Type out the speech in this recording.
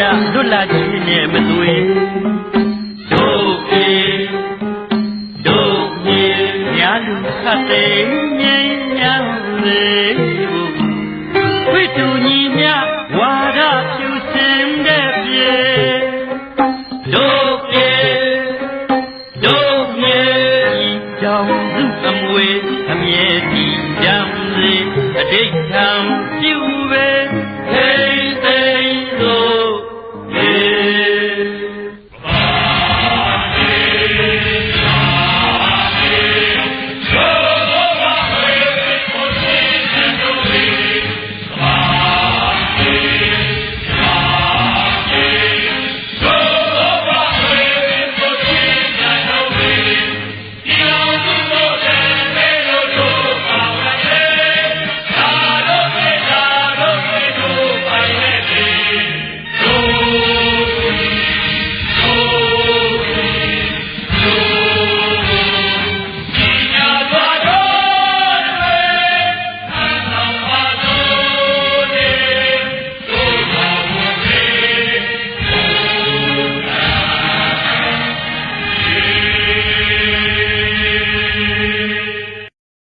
တာလွတ်လာခြင်းနဲ့မသွေဒုက္ခဒုက္ခညာလူခတ်တဲ့ငြိမ်းချမ်းစေဝိတူညီမြဝါဒဖြူစင်တဲ့ပြေဒုက္ခဒုက္ခကြောင့်သူအမွေအမြဲတည်ကြံစေအတိတ်ကံပြုပဲ